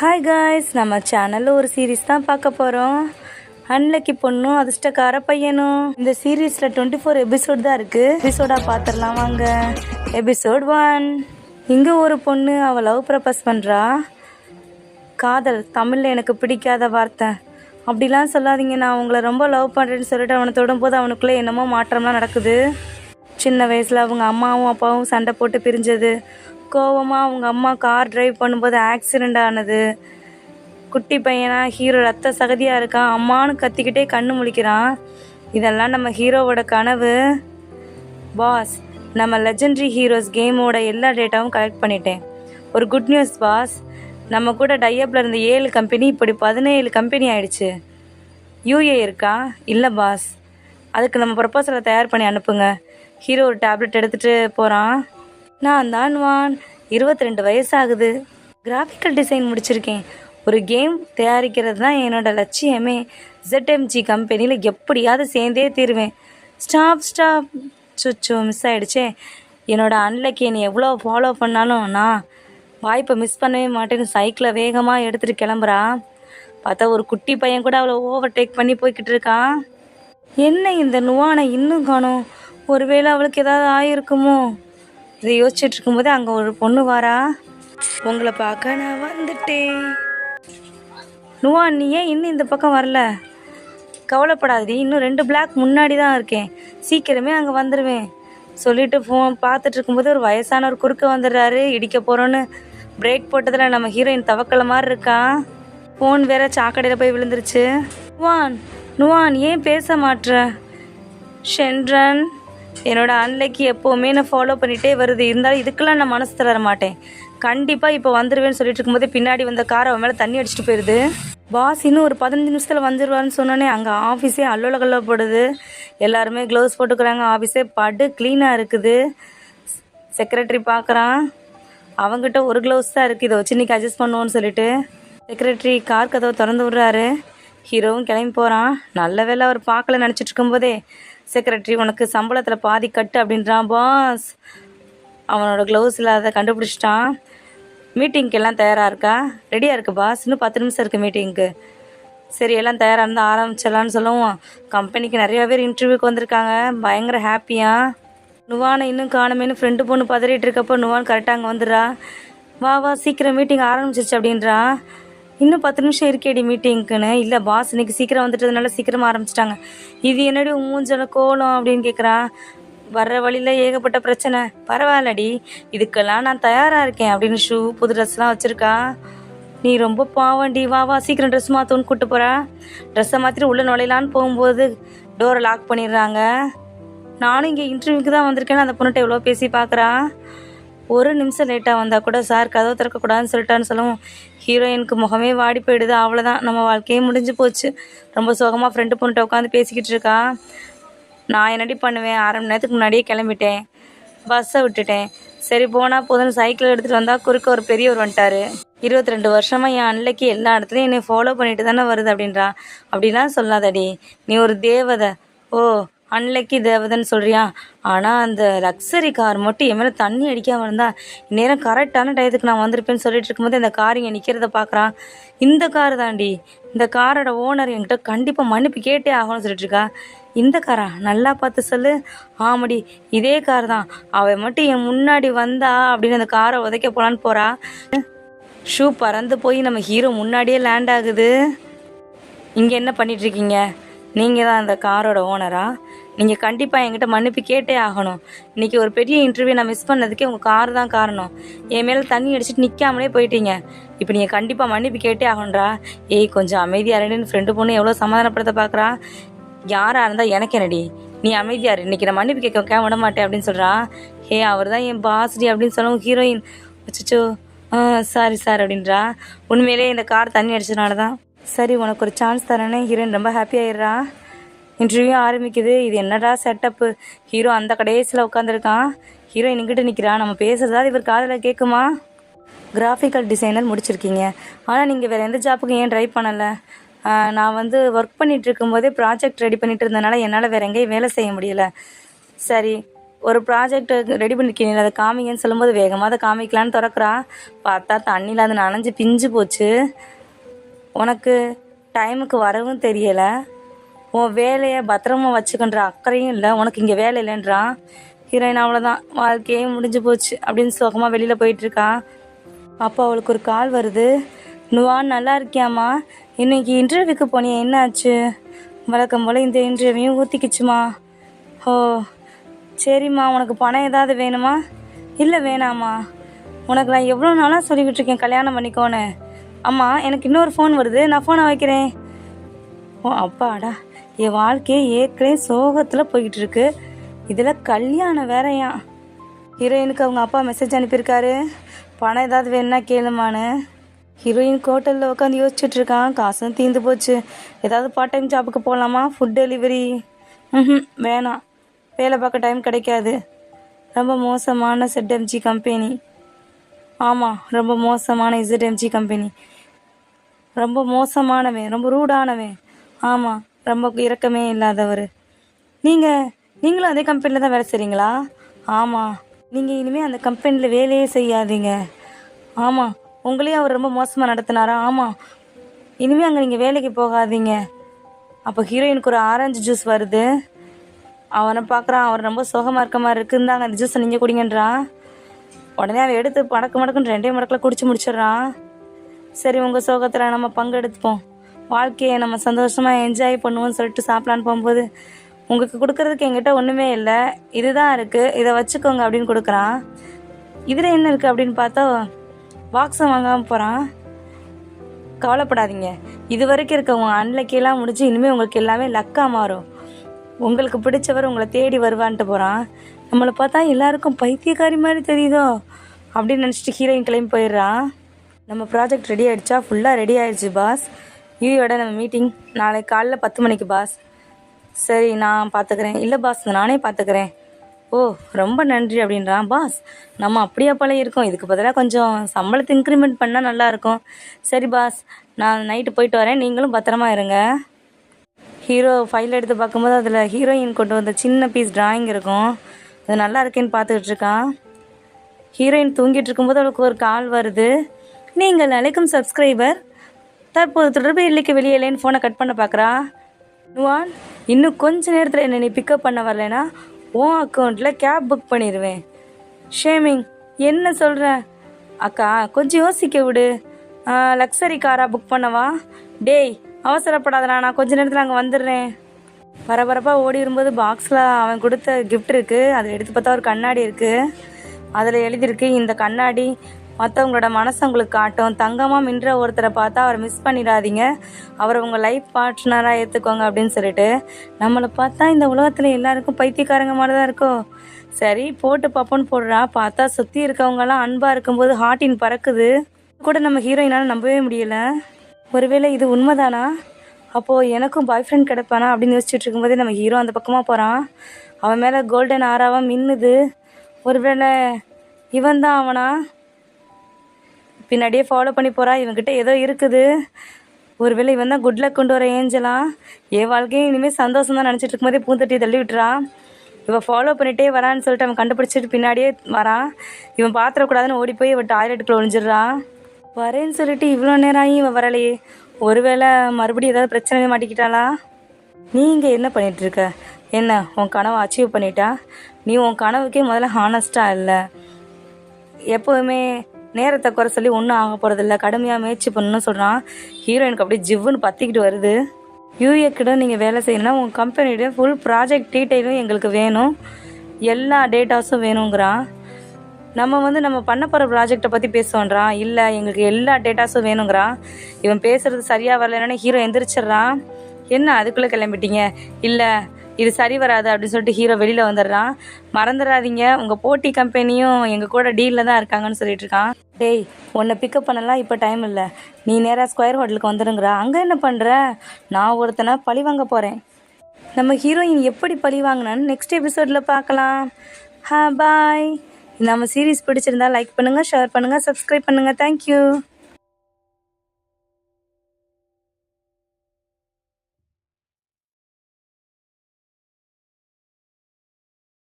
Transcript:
Hi guys நம்ம சேனலில் ஒரு சீரீஸ் தான் பார்க்க போகிறோம் அன்லக்கி பொண்ணும் அதிர்ஷ்டக்கார பையனும். இந்த சீரீஸில் டுவெண்ட்டி ஃபோர் எபிசோட் தான் இருக்குது எபிசோடாக பார்த்துடலாம் வாங்க. எபிசோட் ஒன் இங்கே ஒரு பொண்ணு அவள் லவ் ப்ரப்பஸ் பண்ணுறா காதல் தமிழில் எனக்கு பிடிக்காத வார்த்தை. அப்படிலாம் சொல்லாதீங்க நான் உங்களை ரொம்ப லவ் பண்ணுறேன்னு சொல்லிட்டு அவனை தொடும்போது அவனுக்குள்ளே என்னமோ மாற்றம்லாம் நடக்குது. சின்ன வயசில் அவங்க அம்மாவும் அப்பாவும் சண்டை போட்டு பிரிஞ்சது. கோவமாக அவங்க அம்மா கார் டிரைவ் பண்ணும்போது ஆக்சிடெண்ட் ஆனது. குட்டி பையனாக ஹீரோ ரத்த சகதியாக இருக்கான். அம்மான்னு கத்திக்கிட்டே கண்ணு முழிக்கிறான். இதெல்லாம் நம்ம ஹீரோவோட கனவு. பாஸ் நம்ம லெஜெண்ட்ரி ஹீரோஸ் கேமோட எல்லா டேட்டாவும் கலெக்ட் பண்ணிட்டேன். ஒரு குட் நியூஸ் பாஸ் நம்ம கூட டையப்பில் இருந்த ஏழு கம்பெனி இப்படி பதினேழு கம்பெனி ஆயிடுச்சு. யூஏ இருக்கா? இல்லை பாஸ் அதுக்கு நம்ம ப்ரொப்போசலை தயார் பண்ணி அனுப்புங்க. ஹீரோ ஒரு டேப்லெட் எடுத்துகிட்டு போகிறான் நான் தான் வான். இருபத்தி ரெண்டு வயசாகுது. கிராஃபிக்கல் டிசைன் முடிச்சிருக்கேன். ஒரு கேம் தயாரிக்கிறது தான் என்னோட லட்சியமே. ஜெட்எம்ஜி கம்பெனியில் எப்படியாவது சேர்ந்தே தீருவேன். ஸ்டாப் ஸ்டாப் சுச்சோ மிஸ் ஆகிடுச்சே என்னோடய அன்லக்கே என்னை எவ்வளோ ஃபாலோ பண்ணாலும் நான் வாய்ப்பை மிஸ் பண்ணவே மாட்டேன்னு சைக்கிளை வேகமாக எடுத்துகிட்டு கிளம்புறா. பார்த்தா ஒரு குட்டி பையன் கூட அவளை ஓவர் டேக் பண்ணி போய்கிட்டு இருக்கான் என்ன இந்த நுவானை இன்னும் காணோம்? ஒருவேளை அவளுக்கு ஏதாவது ஆயிருக்குமோ? இதை யோசிச்சுட்டு இருக்கும்போது அங்கே ஒரு பொண்ணு வாரா உங்களை பார்க்க நான் வந்துட்டேன். நுவா நீ ஏன் இன்னும் இந்த பக்கம் வரல? கவலைப்படாதடி இன்னும் ரெண்டு பிளாக் முன்னாடி தான் இருக்கேன். சீக்கிரமே அங்கே வந்துடுவேன் சொல்லிட்டு ஃபோன் பார்த்துட்டு இருக்கும்போது ஒரு வயசானவர் குறுக்க வந்துடுறாரு. இடிக்க போகிறோன்னு பிரேக் போட்டதில் நம்ம ஹீரோயின் தவக்கல மாதிரி இருக்கா? ஃபோன் வேற சாக்கடையில் போய் விழுந்துருச்சு. நுவான் நுவான் ஏன் பேச மாட்ற? ஷென்ரன். என்னோடய அன்லைக்கு எப்போவுமே நான் ஃபாலோ பண்ணிகிட்டே வருது. இருந்தாலும் இதுக்கெல்லாம் நான் மனசு தளர மாட்டேன். கண்டிப்பாக இப்போ வந்துடுவேன்னு சொல்லிட்டு இருக்கும்போது பின்னாடி வந்த கார் அவன் மேலே தண்ணி அடிச்சுட்டு போயிடுது பாஸ் இன்னும் ஒரு பதினஞ்சு நிமிஷத்தில் வந்துடுவான்னு சொன்னோன்னே அங்கே ஆஃபீஸே அல்லோலகல்லப்படுது எல்லாருமே க்ளவுஸ் போட்டுக்கிறாங்க. ஆஃபீஸே படு க்ளீனாக இருக்குது. செக்ரட்டரி பார்க்குறான் அவங்ககிட்ட ஒரு க்ளவுஸ் தான் இருக்குது இதை வச்சு இன்றைக்கி அட்ஜஸ்ட் பண்ணுவோன்னு சொல்லிட்டு செக்ரட்டரி கார் கதவை திறந்து விட்றாரு. ஹீரோவும் கிளம்பி போகிறான் நல்ல வேளை அவர் பார்க்கல நினச்சிட்டு இருக்கும்போதே செக்ரட்டரி உனக்கு சம்பளத்தில் பாதி கட்டு அப்படின்றான் பாஸ் அவனோட க்ளவுஸ் இல்லாத கண்டுபிடிச்சிட்டான். மீட்டிங்க்கு எல்லாம் தயாராக இருக்கா? ரெடியாக இருக்கு பாஸ் இன்னும் பத்து நிமிஷம் இருக்குது மீட்டிங்க்கு சரி எல்லாம் தயாராக இருந்தால் ஆரம்பிச்சிடலான்னு சொல்லுவோம். கம்பெனிக்கு நிறையா பேர் இன்டர்வியூக்கு வந்திருக்காங்க. பயங்கர ஹாப்பியாக நுவானை இன்னும் காணுமேனு ஃப்ரெண்டு பொண்ணு பதறிட்டு இருக்கப்போ நுவான் கரெக்டாக அங்கே வந்துடுறா. வா வா சீக்கிரம் மீட்டிங் ஆரம்பிச்சிருச்சு அப்படின்றா இன்னும் பத்து நிமிஷம் இருக்கேடி மீட்டிங்க்குன்னு இல்லை பாஸ் இன்னைக்கு சீக்கிரம் வந்துட்டதுனால சீக்கிரமாக ஆரம்பிச்சிட்டாங்க. இது என்னடி மூஞ்சல கோலம் அப்படின்னு கேட்குறா வர்ற வழியில் ஏகப்பட்ட பிரச்சனை. பரவாயில்லடி. இதுக்கெல்லாம் நான் தயாராக இருக்கேன் அப்படின்னு ஷூ புது ட்ரெஸ்லாம் வச்சுருக்கா. நீ ரொம்ப பாவண்டி வா வா சீக்கிரம் ட்ரெஸ் மாற்றோன்னு கூப்பிட்டு போகிறா ட்ரெஸ்ஸை மாற்றிட்டு உள்ளே நுழையலான்னு போகும்போது டோரை லாக் பண்ணிடுறாங்க. நானும் இங்கே இன்டர்வியூக்கு தான் வந்திருக்கேன்னு அந்த பொண்ணுகிட்ட எவ்வளோ பேசி பார்க்குறா ஒரு நிமிஷம் லேட்டாக வந்தால் கூட சார் கதவை திறக்கக்கூடாதுன்னு சொல்லிட்டான்னு சொல்லவும் ஹீரோயினுக்கு முகமே வாடி போயிடுது. அவ்வளோதான் நம்ம வாழ்க்கையே முடிஞ்சு போச்சு. ரொம்ப சோகமாக ஃப்ரெண்டு பொண்ணுகிட்ட உட்காந்து பேசிக்கிட்டு இருக்கா. நான் என்னடி பண்ணுவேன்? அரை மணி நேரத்துக்கு முன்னாடியே கிளம்பிட்டேன். பஸ்ஸை விட்டுட்டேன். சரி போனால் போதும்னு சைக்கிள் எடுத்துகிட்டு வந்தால் குறுக்க ஒரு பெரியவர் வந்துட்டாரு. இருபத்தி ரெண்டு வருஷமாக என் அன்னைக்கு எல்லா இடத்துலையும் என்னை ஃபாலோ பண்ணிட்டு தானே வருது அப்படின்றா. அப்படிலாம் சொல்லாதடி. நீ ஒரு தேவதை. ஓ அன்லக்கி தேவதைன்னு சொல்கிறியா ஆனால் அந்த லக்ஸரி கார் மட்டும் என் மேலே தண்ணி அடிக்காமல் இருந்தால் இந்நேரம் கரெக்டான டயத்துக்கு நான் வந்திருப்பேன்னு சொல்லிட்டு இருக்கும்போது இந்த கார் இங்கே நிற்கிறத பார்க்குறான். இந்த கார் தாண்டி இந்த காரோட ஓனர் என்கிட்ட கண்டிப்பாக மன்னிப்பு கேட்டே ஆகணும்னு சொல்லிட்டு இருக்கா. இந்த காரா நல்லா பார்த்து சொல்லு. ஆமடி இதே கார் தான். அவன் மட்டும் என் முன்னாடி வந்தா அப்படின்னு அந்த காரை உதைக்க போகலான்னு போகிறா ஷூ பறந்து போய் நம்ம ஹீரோ முன்னாடியே லேண்ட் ஆகுது. இங்கே என்ன பண்ணிகிட்ருக்கீங்க நீங்கள் தான் அந்த காரோட ஓனரா நீங்கள் கண்டிப்பாக என்கிட்ட மன்னிப்பு கேட்டே ஆகணும். இன்றைக்கி ஒரு பெரிய இன்டர்வியூ நான் மிஸ் பண்ணதுக்கே உங்கள் கார் தான் காரணம். என் மேலே தண்ணி அடிச்சுட்டு நிற்காமலே போயிட்டீங்க. இப்போ நீங்கள் கண்டிப்பாக மன்னிப்பு கேட்டே ஆகணும்டா. ஏய் கொஞ்சம் அமைதியாக இருன்னு ஃப்ரெண்டு பொண்ணு எவ்வளோ சமாதானப்படுத்த பார்க்குறா யாராக இருந்தால் எனக்கு என்னடி? நீ அமைதியாரு இன்றைக்கி நான் மன்னிப்பு கேட்க வைக்க விட மாட்டேன் அப்படின்னு சொல்கிறா ஹே அவர் தான் என் பாஸ்டி அப்படின்னு சொல்லவும் ஹீரோயின் அச்சோ ஆ சாரி சார் அப்படின்றா. உண்மையிலே இந்த கார் தண்ணி அடிச்சதுனால தான் சரி உனக்கு ஒரு சான்ஸ் தரேன்னு ஹீரோயின் ரொம்ப ஹாப்பி ஆயிடுறா. இன்டர்வியூ ஆரம்பிக்குது. இது என்னடா செட்டப்பு ஹீரோ அந்த கடைசியில் உட்காந்துருக்கான் ஹீரோ இங்கிட்ட நிற்கிறான் நம்ம பேசுகிறதாவது இவர் காதில் கேட்குமா கிராஃபிக்கல் டிசைனர் முடிச்சிருக்கீங்க. ஆனால் நீங்கள் வேறு எந்த ஜாப்புக்கும் ஏன் ட்ரை பண்ணலை? நான் வந்து ஒர்க் பண்ணிகிட்டு இருக்கும்போதே ப்ராஜெக்ட் ரெடி பண்ணிட்டு இருந்தனால என்னால் வேற எங்கேயும் வேலை செய்ய முடியல. சரி ஒரு ப்ராஜெக்ட் ரெடி பண்ணிருக்கீங்க அதை காமிங்கன்னு சொல்லும்போது வேகமாக அதை காமிக்கலான்னு திறக்கிறா. பார்த்தா தண்ணியில் அது நனைஞ்சு பிஞ்சு போச்சு. உனக்கு டைமுக்கு வரவும் தெரியலை. உன் வேலையை பத்திரமா வச்சுக்கன்ற அக்கறையும் இல்லை. உனக்கு இங்கே வேலை இல்லைன்றான் ஹீரோயின் அவ்வளோதான் வாழ்க்கையே முடிஞ்சு போச்சு அப்படின்னு சோகமாக வெளியில் போயிட்டுருக்கா அப்போ அவளுக்கு ஒரு கால் வருது. நுவான் நல்லா இருக்கியாம்மா? இன்னைக்கு இன்டர்வியூக்கு போனியே. என்ன ஆச்சு வழக்கம் போல் இந்த இன்டர்வியூ ஊற்றிக்கிச்சுமா ஓ சரிம்மா. உனக்கு பணம் ஏதாவது வேணுமா? இல்லை வேணாம்மா. உனக்கு நான் எவ்வளோ நாளாக சொல்லிக்கிட்டு இருக்கேன் கல்யாணம் பண்ணிக்கோன்னு. அம்மா எனக்கு இன்னொரு ஃபோன் வருது. நான் ஃபோனை வைக்கிறேன். ஓ அப்பாடா என் வாழ்க்கையே ஏற்கனவே சோகத்தில் போய்கிட்டு இருக்கு இதில் கல்யாணம் வேறையா? ஹீரோயினுக்கு அவங்க அப்பா மெசேஜ் அனுப்பியிருக்காரு. பணம் ஏதாவது வேணும்னா கேளுமான்னு. ஹீரோயின் ஹோட்டலில் உட்காந்து யோசிச்சுட்டு இருக்கான். காசும் தீர்ந்து போச்சு. ஏதாவது பார்ட் டைம் ஜாபுக்கு போகலாமா ஃபுட் டெலிவரி ம் வேணாம். வேலை பார்க்க டைம் கிடைக்காது. ரொம்ப மோசமான செட்எம்ஜி கம்பெனி ஆமாம் ரொம்ப மோசமான இசட்எம்ஜி கம்பெனி ரொம்ப மோசமானவன் ரொம்ப ரூடானவன். ஆமாம் ரொம்ப இரக்கமே இல்லாதவர். நீங்கள் நீங்களும் அதே கம்பெனியில் தான் வேலை செய்கிறீங்களா ஆமாம் நீங்கள் இனிமேல் அந்த கம்பெனியில் வேலையே செய்யாதீங்க. ஆமாம் உங்களையும் அவர் ரொம்ப மோசமாக நடத்தினாரா? ஆமாம் இனிமேல் அங்கே நீங்கள் வேலைக்கு போகாதீங்க. அப்போ ஹீரோயினுக்கு ஒரு ஆரஞ்சு ஜூஸ் வருது. அவனை பார்க்குறான் அவர் ரொம்ப சோகமாக இருக்க மாதிரி இருக்குந்தாங்க அந்த ஜூஸை நீங்கள் குடிங்கன்றான். உடனே அவன் எடுத்து மடக்கு மடக்குன்னு ரெண்டே மடக்கில் குடிச்சு முடிச்சிடுறான். சரி உங்கள் சோகத்தில் நம்ம பங்கெடுத்துப்போம். வாழ்க்கையை நம்ம சந்தோஷமாக என்ஜாய் பண்ணுவோம்னு சொல்லிட்டு சாப்பிட்லான்னு போகும்போது உங்களுக்கு கொடுக்கறதுக்கு என்கிட்ட ஒன்றுமே இல்லை. இதுதான் இருக்குது இதை வச்சுக்கோங்க அப்படின்னு கொடுக்குறான். இதில் என்ன இருக்குது அப்படின்னு பார்த்தா பாக்ஸை வாங்காமல் போகிறான் கவலைப்படாதீங்க. இது வரைக்கும் இருக்கவங்க அன்லக்கியெல்லாம் முடிஞ்சு இனிமேல் உங்களுக்கு எல்லாமே லக்காக மாறும். உங்களுக்கு பிடிச்சவர் உங்களை தேடி வருவான்ட்டு போகிறான் நம்மளை பார்த்தா எல்லாருக்கும் பைத்தியக்காரி மாதிரி தெரியுதோ அப்படின்னு நினச்சிட்டு ஹீரோயின் கிளம்பி போயிடுறான். நம்ம ப்ராஜெக்ட் ரெடி ஆயிடுச்சா? ஃபுல்லாக ரெடி ஆயிடுச்சு பாஸ் யூயோட நம்ம மீட்டிங் நாளைக்கு காலைல பத்து மணிக்கு பாஸ் சரி நான் பார்த்துக்கிறேன் இல்லை பாஸ் நானே பார்த்துக்கிறேன் ஓ ரொம்ப நன்றி அப்படின்றான் பாஸ் நம்ம அப்படியே போல இருக்கோம். இதுக்கு பதிலாக கொஞ்சம் சம்பளத்தை இன்க்ரிமெண்ட் பண்ணால் நல்லாயிருக்கும் சரி பாஸ் நான் நைட்டு போயிட்டு வரேன். நீங்களும் பத்திரமா இருங்க. ஹீரோ ஃபைல் எடுத்து பார்க்கும்போது அதில் ஹீரோயின் கொண்டு வந்த சின்ன பீஸ் டிராயிங் இருக்கும். அது நல்லா இருக்கேன்னு பார்த்துக்கிட்டு இருக்கான் ஹீரோயின் தூங்கிட்டு இருக்கும்போது அவளுக்கு ஒரு கால் வருது. நீங்கள் அழைக்கும் சப்ஸ்கிரைபர் தற்போது தொடர்பு இல்லைக்கு வெளியேலேன்னு ஃபோனை கட் பண்ண பார்க்குறா நுவான் இன்னும் கொஞ்ச நேரத்தில் என்னை நீ பிக்கப் பண்ண வரலனா உன் அக்கௌண்ட்டில் கேப் புக் பண்ணிடுவேன் ஷேமிங் என்ன சொல்கிற அக்கா கொஞ்சம் யோசிக்க விடு. லக்ஸரி காராக புக் பண்ணவா? டேய் அவசரப்படாதடா நான் கொஞ்ச நேரத்தில் அங்கே வந்துடுறேன். பரபரப்பாக ஓடி வரும்போது பாக்ஸில் அவன் கொடுத்த கிஃப்ட் இருக்குது அதில் எடுத்து பார்த்தா ஒரு கண்ணாடி இருக்குது அதில் எழுதியிருக்கு இந்த கண்ணாடி மற்றவங்களோட மனசு உங்களுக்கு காட்டும். தங்கமாக மின்ற ஒருத்தரை பார்த்தா அவரை மிஸ் பண்ணிடாதீங்க. அவரை உங்கள் லைஃப் பார்ட்னராக ஏற்றுக்கோங்க அப்படின்னு சொல்லிட்டு நம்மளை பார்த்தா இந்த உலகத்தில் எல்லாருக்கும் பைத்தியக்காரங்க மாதிரி தான் இருக்கும். சரி போட்டு பார்ப்போன்னு போடுறா. பார்த்தா சுற்றி இருக்கவங்கலாம் அன்பாக இருக்கும்போது ஹார்ட்டின் பறக்குது. கூட நம்ம ஹீரோயினால் நம்பவே முடியல. ஒருவேளை இது உண்மைதானா? அப்போது எனக்கும் பாய் ஃப்ரெண்ட் கிடைப்பானா அப்படின்னு யோசிச்சுட்டு இருக்கும்போதே நம்ம ஹீரோ அந்த பக்கமாக போகிறான் அவன் மேலே கோல்டன் ஆறாவாக மின்னுது. ஒருவேளை இவன் தான் அவனா? பின்னாடியே ஃபாலோ பண்ணி போகிறா இவங்கிட்ட ஏதோ இருக்குது. ஒருவேளை இவன் தான் குட் லக் கொண்டு வர ஏஞ்சலா? என் வாழ்க்கையும் இனிமேல் சந்தோஷம் தான் நினச்சிட்டு இருக்கும்போதே பூந்தட்டி தள்ளி விட்டுறா. இவன் ஃபாலோ பண்ணிகிட்டே வரான்னு சொல்லிட்டு அவன் கண்டுபிடிச்சிட்டு பின்னாடியே வரான் இவன் பாத்திரக்கூடாதுன்னு ஓடி போய் இவன் டாய்லெட்டுக்குள்ளே ஒழிஞ்சிடுறான் வரேன்னு சொல்லிட்டு இவ்வளோ நேரம் ஆகி இவன் வரலையே. ஒருவேளை மறுபடியும் ஏதாவது பிரச்சனை மாட்டிக்கிட்டாளா? நீ இங்கே என்ன பண்ணிட்டு இருக்க? என்ன உன் கனவை அச்சீவ் பண்ணிட்டா? நீ உன் கனவுக்கே முதல்ல ஹானஸ்டாக இல்லை. எப்போவுமே நேரத்தை குறை சொல்லி ஒன்றும் ஆக போகிறதில்ல கடுமையாக முயற்சி பண்ணணும்னு சொல்கிறான் ஹீரோயினுக்கு அப்படியே ஜிவ்வுன்னு பற்றிக்கிட்டு வருது. யூஏக்கிட்ட நீங்கள் வேலை செய்யணும்னா உங்கள் கம்பெனியோட ஃபுல் ப்ராஜெக்ட் டீட்டெயிலும் எங்களுக்கு வேணும். எல்லா டேட்டாஸும் வேணுங்கிறான். நம்ம வந்து நம்ம பண்ண போகிற ப்ராஜெக்டை பற்றி பேசுவோன்றான். இல்லை எங்களுக்கு எல்லா டேட்டாஸும் வேணுங்கிறான். இவன் பேசுறது சரியாக வரலன்னு ஹீரோ எந்திரிச்சிட்றான். என்ன அதுக்குள்ளே கிளம்பிட்டீங்க? இல்லை இது சரி வராது அப்படின்னு சொல்லிட்டு ஹீரோ வெளியில் வந்துடுறான். மறந்துடாதீங்க. உங்கள் போட்டி கம்பெனியும் எங்கள் கூட டீலில் தான் இருக்காங்கன்னு சொல்லிட்டு இருக்கான். டேய் உன்னை பிக்கப் பண்ணலாம் இப்போ டைம் இல்லை. நீ நேராக ஸ்கொயர் ஹோட்டலுக்கு வந்துடுங்கிற அங்கே என்ன பண்ணுற நான் ஒருத்தனை பழி வாங்க போகிறேன் நம்ம ஹீரோயின் எப்படி பழி வாங்கினான்னு நெக்ஸ்ட் எபிசோடில் பார்க்கலாம். ஹா பாய் நம்ம சீரிஸ் பிடிச்சிருந்தா லைக் பண்ணுங்கள் ஷேர் பண்ணுங்கள் சப்ஸ்கிரைப் பண்ணுங்கள் தேங்க்யூ